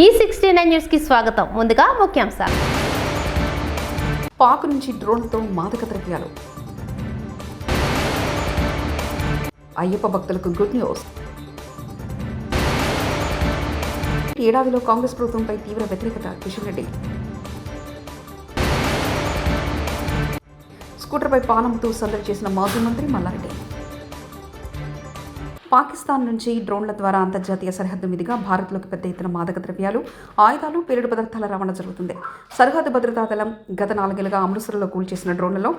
ఈ sixty nine న్యూస్కి స్వాగతం. ముందుగా ముఖ్యాంశాలు. పాక్ నుంచి డ్రోన్తో మాదక ద్రవ్యాలు. అయ్యప్ప భక్తులకు గుడ్ న్యూస్. ఏడాదిలో కాంగ్రెస్ ప్రభుత్వంపై తీవ్ర వ్యతిరేకత కిషన్ రెడ్డి. స్కూటర్పై పానంతో సందడి చేసిన మాజీ మంత్రి మల్లారెడ్డి. పాకిస్తాన్ నుంచి డ్రోన్ల ద్వారా అంతర్జాతీయ సరిహద్దు మీదుగా భారత్లోకి పెద్ద ఎత్తున మాదక ద్రవ్యాలు ఆయుధాలు పేలుడు పదార్థాల రవాణా జరుగుతుంది. సరిహద్దు భద్రతా దళం గత నాలుగేళ్ళుగా అమృత్సర్లో కూల్చేసిన డ్రోన్లలో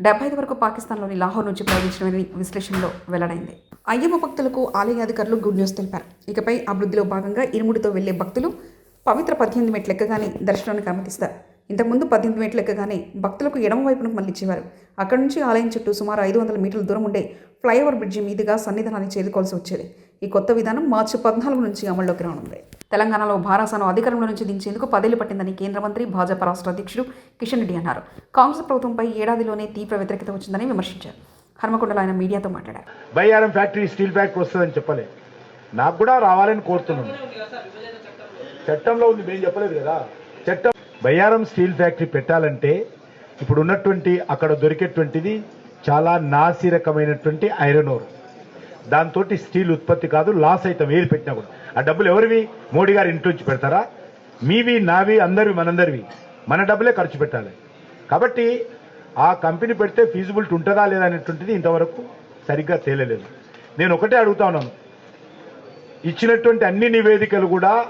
డెబ్బై ఐదు వరకు పాకిస్తాన్లోని లాహోర్ నుంచి ప్రయోగించడమని విశ్లేషణలో వెల్లడైంది. అయ్యప్ప భక్తులకు ఆలయ అధికారులు గుడ్ న్యూస్ తెలిపారు. ఇకపై అభివృద్ధిలో భాగంగా ఇరుముడితో వెళ్ళే భక్తులు పవిత్ర పద్దెనిమిది మెట్లు ఎక్కగానే దర్శనానికి అనుమతిస్తారు. ఇంతకుముందు పద్దెనిమిది మీటర్లు ఎక్కగానే భక్తులకు ఎడమ వైపునకు మళ్ళించేవారు అక్కడి నుంచి ఆలయం చుట్టూ సుమారు ఐదు వందల మీటర్ల దూరం ఉండే ఫ్లైఓవర్ బ్రిడ్జి మీదుగా సన్నిధానాన్ని చేరుకోవాల్సి వచ్చేది. ఈ కొత్త విధానం మార్చి పద్నాలుగు నుంచి అమల్లోకి రానుంది. తెలంగాణలో భారాసాను అధికారంలో నుంచి దించేందుకు పదేళ్ళు పట్టిందని కేంద్ర మంత్రి భాజపా రాష్ట్ర అధ్యక్షుడు కిషన్ రెడ్డి అన్నారు. కాంగ్రెస్ ప్రభుత్వంపై ఏడాదిలోనే తీవ్ర వ్యతిరేకత వచ్చిందని విమర్శించారు. హర్మకొండలో ఆయన మీడియాతో మాట్లాడారు. బయ్యారం ఫ్యాక్టరీ స్టీల్ ఫ్యాక్టరీ వస్తుందని చెప్పలే నాకు కూడా రావాలని కోరుతున్నాను. చట్టంలో ఉంది మేము చెప్పలేదు కదా. చట్టం బయ్యారం స్టీల్ ఫ్యాక్టరీ పెట్టాలంటే ఇప్పుడు ఉన్నటువంటి అక్కడ దొరికేటువంటిది చాలా నాసి రకమైనటువంటి ఐరన్ ఓర్. దాంతో స్టీల్ ఉత్పత్తి కాదు లాస్ అవుతాం ఏది పెట్టినా కూడా. ఆ డబ్బులు ఎవరివి? మోడీ గారు ఇంట్లోంచి పెడతారా? మీవి నావి అందరివి మనందరివి. మన డబ్బులే ఖర్చు పెట్టాలి. కాబట్టి ఆ కంపెనీ పెడితే ఫీజిబిలిటీ ఉంటుందా లేదా అనేటువంటిది ఇంతవరకు సరిగ్గా తేలలేదు. నేను ఒకటే అడుగుతా ఉన్నాను. ఇచ్చినటువంటి అన్ని నివేదికలు కూడా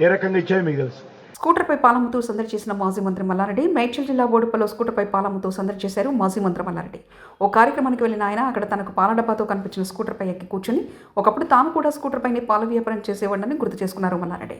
ఏ రకంగా ఇచ్చాయో మీకు తెలుసు. స్కూటర్పై పాలముతూ సందడి చేసిన మాజీ మంత్రి మల్లారెడ్డి మేడ్చల్ జిల్లా బోడుపల్లో స్కూటర్పై పాలముతూ సందడి చేశారు మాజీ మంత్రి మల్లారెడ్డి ఓ కార్యక్రమానికి వెళ్ళిన ఆయన అక్కడ తనకు పాల డబ్బాతో కనిపించిన స్కూటర్పై ఎక్కి కూర్చుని ఒకప్పుడు తాను కూడా స్కూటర్ పైనే పాల వ్యాపారం చేసేవాడని గుర్తు చేసుకున్నారు మల్లారెడ్డి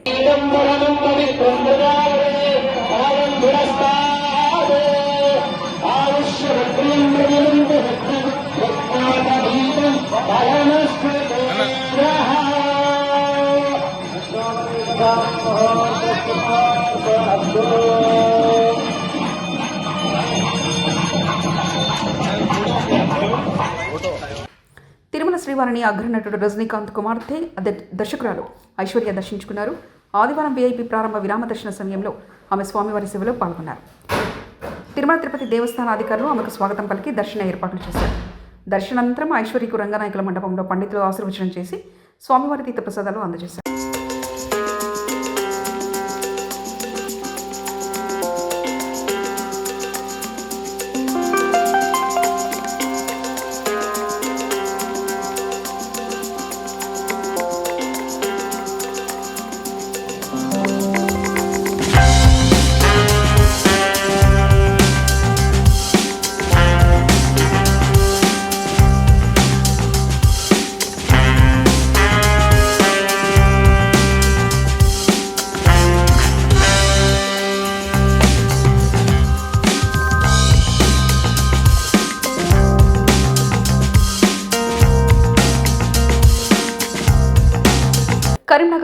తిరుమల శ్రీవారిని అగ్రనటుడు రజనీకాంత్ కుమార్తె అద- దర్శకురాలు. ఐశ్వర్య దర్శించుకున్నారు. ఆదివారం వీఐపీ ప్రారంభ విరామ దర్శన సమయంలో ఆమె స్వామివారి సేవలో పాల్గొన్నారు. తిరుమల తిరుపతి దేవస్థాన అధికారులు ఆమెకు స్వాగతం పలికి దర్శన ఏర్పాట్లు చేశారు. దర్శనానంతరం ఐశ్వర్యకు రంగనాయకుల మండపంలో పండితులు ఆశీర్వచనం చేసి స్వామివారి తీర్థప్రసాదాలు అందజేశారు.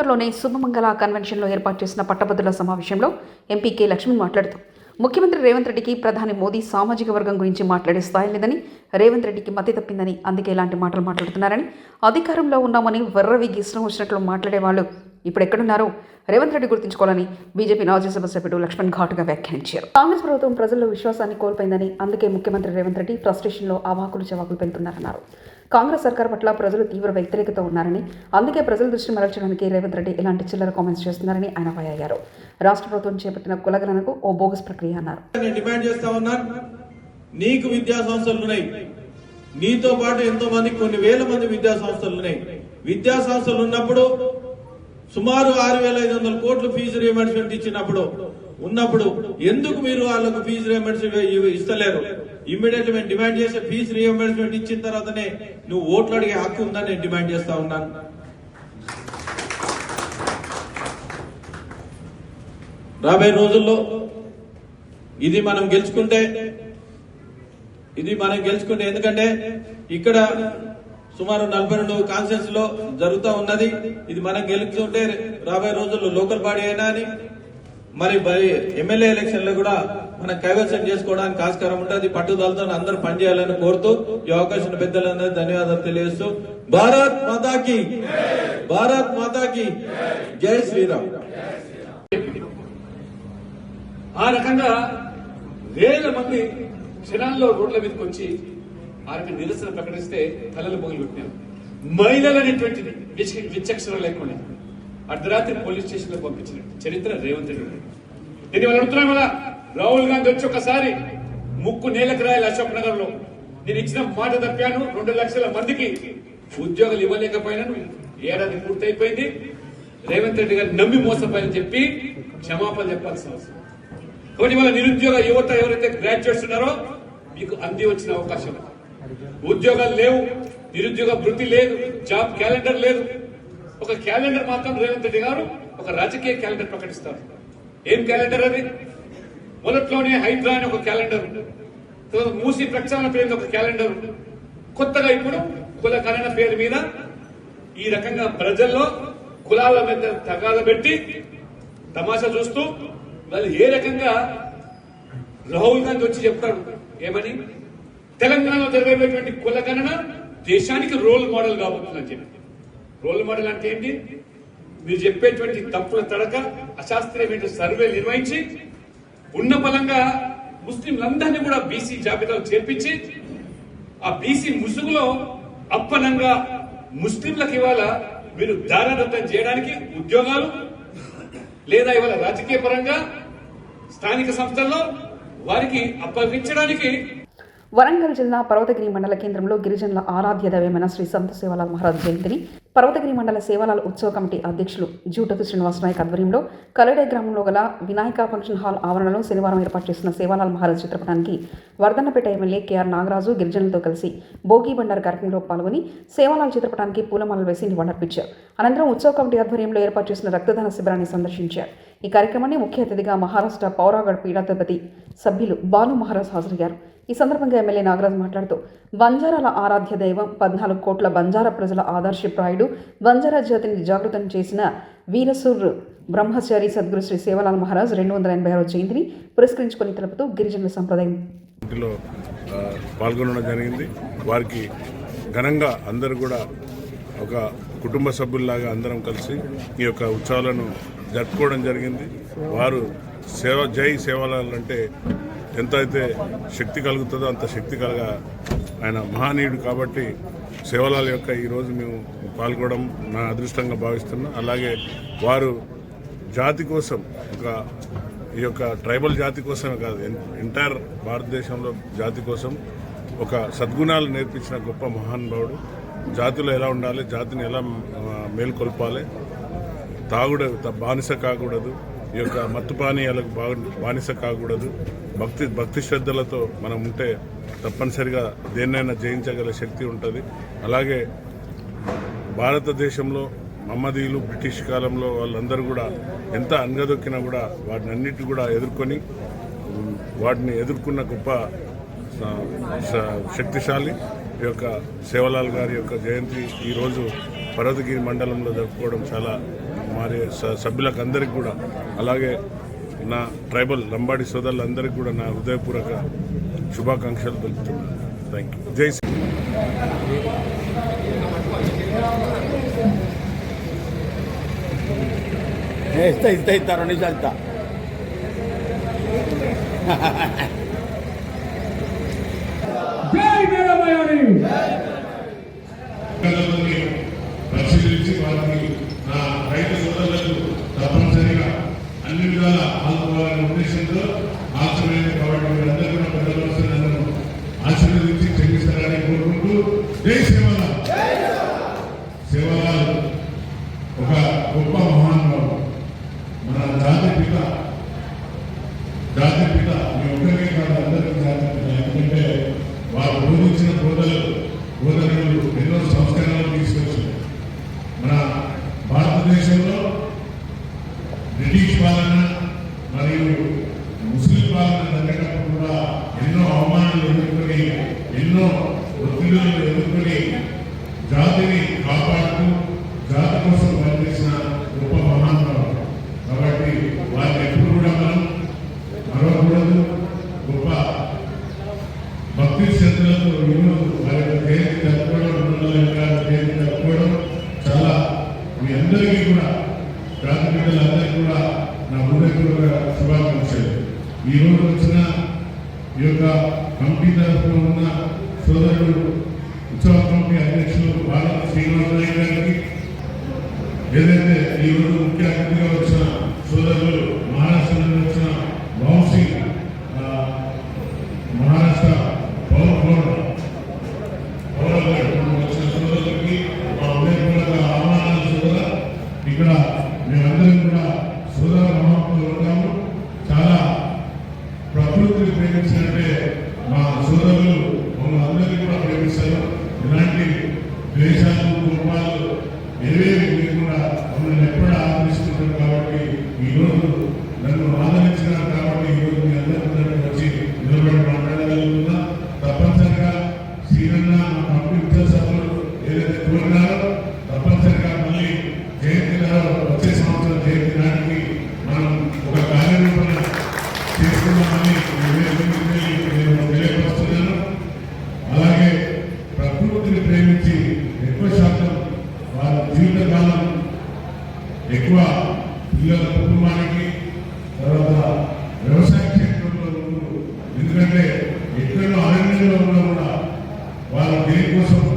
కరీంనగర్లోని శుభమంగళ కన్వెన్షన్లో ఏర్పాటు చేసిన పట్టభద్రుల సమావేశంలో ఎంపీ కె లక్ష్మణ్ మాట్లాడుతూ ముఖ్యమంత్రి రేవంత్ రెడ్డికి ప్రధాని మోదీ సామాజిక వర్గం గురించి మాట్లాడే స్థాయి లేదని రేవంత్ రెడ్డికి మతి తప్పిందని అందుకే ఇలాంటి మాటలు మాట్లాడుతున్నారని అధికారంలో ఉన్నామని వెర్రవిగి ఇష్టం వచ్చినట్లు మాట్లాడే వాళ్ళు ఇప్పుడు ఎక్కడున్నారో రేవంత్ రెడ్డి గుర్తుంచుకోవాలని బీజేపీ రాజ్యసభ సభ్యుడు లక్ష్మణ్ ఘాటుగా వ్యాఖ్యానించారు. కాంగ్రెస్ ప్రభుత్వం ప్రజల్లో విశ్వాసాన్ని కోల్పోయిందని అందుకే ముఖ్యమంత్రి రేవంత్ రెడ్డి ఫ్రస్ట్రేషన్లో అవాకులు చవాకులు పెడుతున్నారన్నారు కాంగ్రెస్ సర్కార్ పట్ల ప్రజలు తీవ్ర వ్యతిరేకత ఉన్నారని అందుకే ప్రజల దృష్టి మరల్చడానికి రేవంత్ రెడ్డి ఇలాంటి చిల్లర కామెంట్స్ చేస్తున్నారని ఆయన అయ్యారు. రాష్ట్ర ప్రభుత్వం చేపట్టిన కులగణనకు ఓ బోగస్ ప్రక్రియ అన్నారు. నేను డిమాండ్ నీకు విద్యా సంస్థలు ఉన్నాయి. నీతో పాటు ఎంతో మంది కొన్ని వేల మంది విద్యా సంస్థలు ఉన్నాయి. విద్యా సంస్థలు ఉన్నప్పుడు సుమారు ఆరు వేల ఐదు వందల కోట్లు ఫీజు రియంబర్స్మెంట్ ఇచ్చినప్పుడు ఉన్నప్పుడు ఎందుకు మీరు వాళ్ళకు ఫీజు రియంబర్స్మెంట్ ఇస్తలేరు? ఇమ్మీడియట్ మేము డిమాండ్ చేసే ఫీజు రీఎంబర్స్మెంట్ ఇచ్చిన తర్వాతనే నువ్వు ఓట్లు అడిగే హక్కు ఉందని నేను డిమాండ్ చేస్తా ఉన్నాను. రాబోయే రోజుల్లో ఇది మనం గెలుచుకుంటే ఇది మనం గెలుచుకుంటే ఎందుకంటే ఇక్కడ సుమారు నలభై రెండు కాన్సెన్స్లో జరుగుతూ ఉన్నది. ఇది మనం గెలుచుకుంటే రాబోయే రోజుల్లో లోకల్ బాడీ అయినా అని మరి మరి ఎమ్మెల్యే ఎలక్షన్లో కూడా మనం కైవసం చేసుకోవడానికి ఆస్కారం ఉంటుంది పట్టుదలతో అందరూ పనిచేయాలని కోరుతూ ఈ అవకాశం పెద్దలందరూ ధన్యవాదాలు తెలియజేస్తూ భారత్ మాతాకి భారత్ మాతాకి జై శ్రీరామ్. ఆ రకంగా వేల మంది క్షణాల్లో రోడ్ల మీదకి వచ్చి ఆ రకంగా నిరసన ప్రకటిస్తే తలలు మొగులు పెట్టినారు మహిళలు అనేటువంటిది విచక్షణ లేకుండా అర్ధరాత్రి పోలీస్ స్టేషన్లో పంపించిన చరిత్ర రేవంత్ రెడ్డి నేను వాళ్ళు అడుగుతున్నాను కదా రాహుల్ గాంధీ వచ్చి ఒకసారి ముక్కు నేలకు రాయాలి అశోక్ నగర్లో నేను ఇచ్చిన మాట తప్పాను రెండు లక్షల మందికి ఉద్యోగాలు ఇవ్వలేకపోయినాను ఏడాది పూర్తయిపోయింది. రేవంత్ రెడ్డి గారు నమ్మి మోసపోయని చెప్పి క్షమాపణ చెప్పాల్సిన అవసరం. కాబట్టి వాళ్ళ నిరుద్యోగ యువత ఎవరైతే గ్రాడ్యుయేట్స్ ఉన్నారో మీకు అంది వచ్చిన అవకాశం ఉద్యోగాలు లేవు నిరుద్యోగ వృత్తి లేదు జాబ్ క్యాలెండర్ లేదు. ఒక క్యాలెండర్ మాత్రం రేవంత్ రెడ్డి గారు ఒక రాజకీయ క్యాలెండర్ ప్రకటిస్తారు. ఏం క్యాలెండర్ అది? మొదట్లోనే హైడ్రా అని ఒక క్యాలెండర్ తర్వాత మూసి ప్రక్షాళన పేరు ఒక క్యాలెండర్ కొత్తగా ఇప్పుడు కుల కరణ పేరు మీద ఈ రకంగా ప్రజల్లో కులాల మీద తగాద పెట్టి తమాషా చూస్తూ వాళ్ళు ఏ రకంగా రాహుల్ గాంధీ వచ్చి చెప్తాడు? ఏమని? తెలంగాణలో జరగబోయేటువంటి కుల గణన దేశానికి రోల్ మోడల్ కాబోతుందని చెప్పి. రోల్ మోడల్ అంటే ఏంటి? మీరు చెప్పేటువంటి తప్పుల తడక అశాస్త్రీయమైన సర్వే నిర్వహించి ఉన్న బలంగా ముస్లింలందరినీ కూడా బీసీ జాబితాలో చేర్పించి ఆ బీసీ ముసుగులో అప్పనంగా ముస్లింలకు ఇవాళ మీరు దారాదత్తం చేయడానికి ఉద్యోగాలు లేదా ఇవాళ రాజకీయ పరంగా స్థానిక సంస్థల్లో వారికి అప్పగించడానికి వరంగల్ జిల్లా పర్వతగిరి మండల కేంద్రంలో గిరిజనుల ఆరాధ్య దైవమైన శ్రీ సంత సేవలాల్ మహారాజ్ జయంతిని పర్వతగిరి మండల సేవాలాల ఉత్సవ కమిటీ అధ్యక్షులు జూటకు శ్రీనివాస నాయక్ ఆధ్వర్యంలో కలడే గ్రామంలో గల వినాయక ఫంక్షన్ హాల్ ఆవరణలో శనివారం ఏర్పాటు చేసిన సేవాలాల్ మహారాజ్ చిత్రపటానికి వర్ధన్నపేట ఎమ్మెల్యే కేఆర్ నాగరాజు గిరిజనులతో కలిసి భోగి బండారు కార్యక్రమంలో పాల్గొని సేవాలాల్ చిత్రపటానికి పూలమాలలు వేసి నివాళులర్పించారు. అనంతరం ఉత్సవ కమిటీ ఆధ్వర్యంలో ఏర్పాటు చేసిన రక్తదాన శిబిరాన్ని సందర్శించారు. ఈ కార్యక్రమాన్ని ముఖ్య అతిథిగా మహారాష్ట్ర పౌరాగఢ్ పీడాధిపతి సభ్యులు బాలు మహారాజ్ హాజరయ్యారు. ఈ సందర్భంగా ఎమ్మెల్యే నాగరాజ్ మాట్లాడుతూ బంజారాల ఆరాధ్య దైవం పద్నాలుగు కోట్ల బంజారా ప్రజల ఆదర్శప్రాయుడు బంజారా జాతిని జాగృతం చేసిన వీరసూర్ బ్రహ్మచారి సద్గురు శ్రీ సేవలాల్ మహారాజ్ రెండు వందల ఎనభై ఆరో జయంతిని పురస్కరించుకొని తెలుపుతూ గిరిజనుల సంప్రదాయం. పాల్గొనడం జరిగింది. వారికి ఘనంగా అందరూ కూడా ఒక కుటుంబ సభ్యుల్లాగా అందరం కలిసి ఈ యొక్క ఉత్సవాలను జరుపుకోవడం జరిగింది. వారు సేవ జై సేవలాల్ అంటే ఎంత అయితే శక్తి కలుగుతుందో అంత శక్తి కలగ ఆయన మహానీయుడు కాబట్టి సేవలాల యొక్క ఈరోజు మేము పాల్గొనడం నా అదృష్టంగా భావిస్తున్నాం. అలాగే వారు జాతి కోసం ఒక ఈ యొక్క ట్రైబల్ జాతి కోసమే కాదు ఎంటైర్ భారతదేశంలో జాతి కోసం ఒక సద్గుణాలు నేర్పించిన గొప్ప మహానుభావుడు జాతిలో ఎలా ఉండాలి జాతిని ఎలా మేల్కొల్పాలి తాగుడు త- బానిస కాకూడదు ఈ యొక్క మత్తు పానీయాలకు బా బానిస కాకూడదు. భక్తి భక్తి శ్రద్ధలతో మనం ఉంటే తప్పనిసరిగా దేన్నైనా జయించగల శక్తి ఉంటుంది. అలాగే భారతదేశంలో మహమ్మదీయులు బ్రిటిష్ కాలంలో వాళ్ళందరూ కూడా ఎంత అనగదొక్కినా కూడా వాటిని అన్నిటి కూడా ఎదుర్కొని వాటిని ఎదుర్కొన్న గొప్ప స- శక్తిశాలి ఈ యొక్క సేవలాల్ గారి యొక్క జయంతి ఈరోజు పర్వతగిరి మండలంలో జరుపుకోవడం చాలా మరి స- సభ్యులకు అందరికీ కూడా అలాగే నా ట్రైబల్ లంబాడి సోదరులందరికీ కూడా నా హృదయపూర్వక శుభాకాంక్షలు తెలుపుతున్నాను థ్యాంక్ యూ జై Shri está, está, está, non está. పిల్లలని పరిశీలించి వారికి నా రైతు సోదరులకు తప్పనిసరిగా అన్ని విధాల ఆదుకోవాలనే ఉద్దేశంతో ఆశ్రమైంది కాబట్టి మీరందరూ కూడా పెద్దలు వస్తే నన్ను ఆశీర్వదించి చెల్లిస్తారని కోరుకుంటూ జై సేవల సేవల ఒక గొప్ప మహానుభావుడు మన జాతి పిత జాతి పిత మీ ఒక్కరికే కాదు అందరికీ జాతి ఎందుకంటే వారు బోధించిన బోధలు బోధనలు ఎన్నో సంస్కరణలు తీసుకొచ్చారు. అభ్యర్థులకు ఇల్లు వారి పేరు కలుపుకోవడం రెండు పేరు కలుపుకోవడం చాలా అందరికీ కూడా రాత్రి కూడా నా హృదయపూర్వక శుభాకాంక్షలు. ఈరోజు వచ్చిన ఈ యొక్క కమిటీ తరఫున ఉన్న సోదరుడు Lord. Stephen dele, nós vamos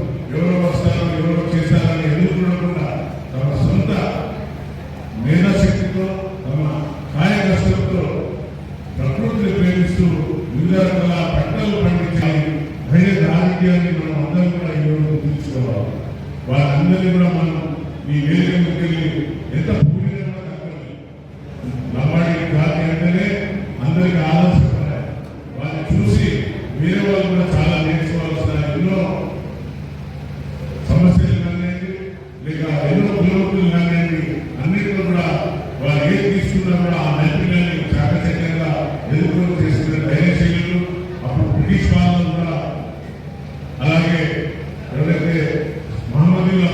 పురోగతులు కానీ అన్నింటిలో కూడా వాళ్ళు ఏం కూడా ఆ నైపుణ్యాన్ని చాకచక్యంగా ఎదుర్కొని చేసిన ధైర్యశైలు అప్పుడు బ్రిటిష్ వాళ్ళు కూడా అలాగే ఎవరైతే మహమ్మదీల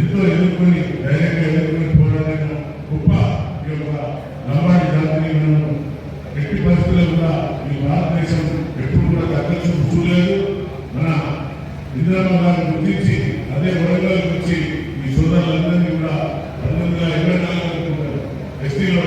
ఎంతో ఎదుర్కొని ధైర్యంగా ఎదుర్కొని పోరాడిన గొప్ప ఈ యొక్క నల్వాడి ఎట్టి పరిస్థితుల్లో కూడా ఈ భారతదేశం ఎప్పుడు కూడా తగ్గ చూపు మన ఇందిరామ గారు గుర్తించి అదే వరంగల్ పేదవాళ్ళందరినీ కూడా పంతొమ్మిది వందల ఎస్టీలో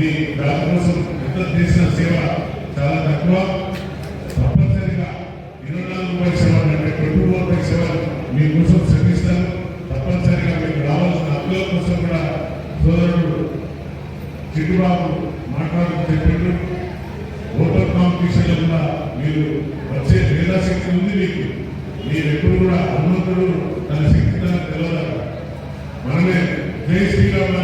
మీ దానికోసం ఎంత చేసిన సేవ చాలా తక్కువ. తప్పనిసరిగా ఇరవై నాలుగు రూపాయల సేవ అంటే ట్వంటీ ఫోర్ రూపాయల సేవలు మీకోసం శ్రమిస్తాను. తప్పనిసరిగా మీకు రావాల్సిన అప్పుల కోసం కూడా సోదరుడు చిట్టుబాబు మాట్లాడుతూ చెప్పిండు. ఓటర్ కాంపిటీషన్లో కూడా మీరు వచ్చే మేధాశక్తి ఉంది మీకు. మీరు ఎప్పుడు కూడా హనుమంతుడు తన శక్తి తన తెలవాలి మనమే జై శ్రీరామ్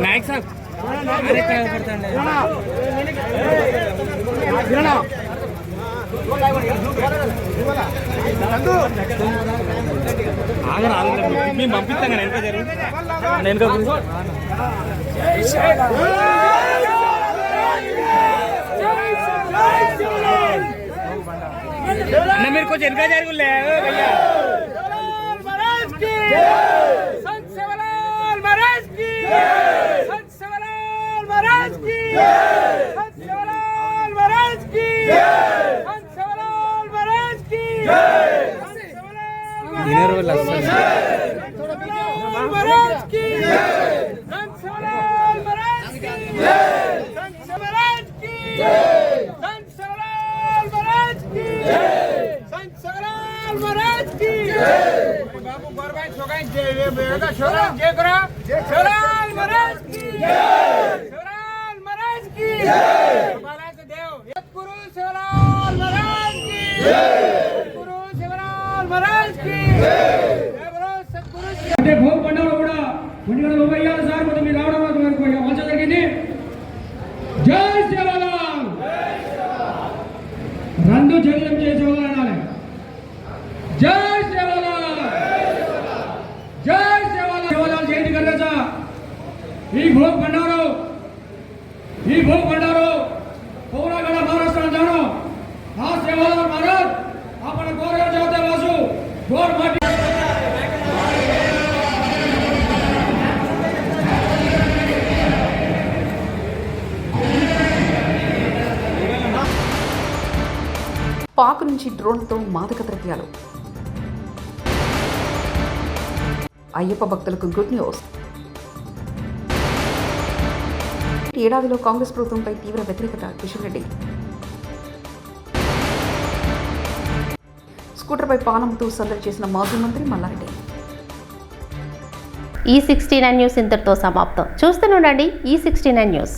నాయక్ సార్ మేము పంపిస్తాం కదా వెనుక జరుగు వెనుక మీరు కొంచెం వెనుక జరుగులే భయ్యా संत महाराज की संत सेवालाल महाराज की संत सेवालाल की महाराज की పాక్ నుంచి డ్రోన్లతో మాదక ద్రవ్యాలు. అయ్యప్ప భక్తులకు గుడ్ న్యూస్ ఏడాదిలో కాంగ్రెస్ ప్రభుత్వంపై తీవ్ర వ్యతిరేకత కిషన్ రెడ్డి. స్కూటర్పై పానంతో సందడి చేసిన మాజీ మంత్రి మల్లారెడ్డి. ఈ సిక్స్టీ నైన్ న్యూస్ ఇంతటితో సమాప్తం. చూస్తూనే ఉండండి ఈ సిక్స్టీ నైన్ న్యూస్.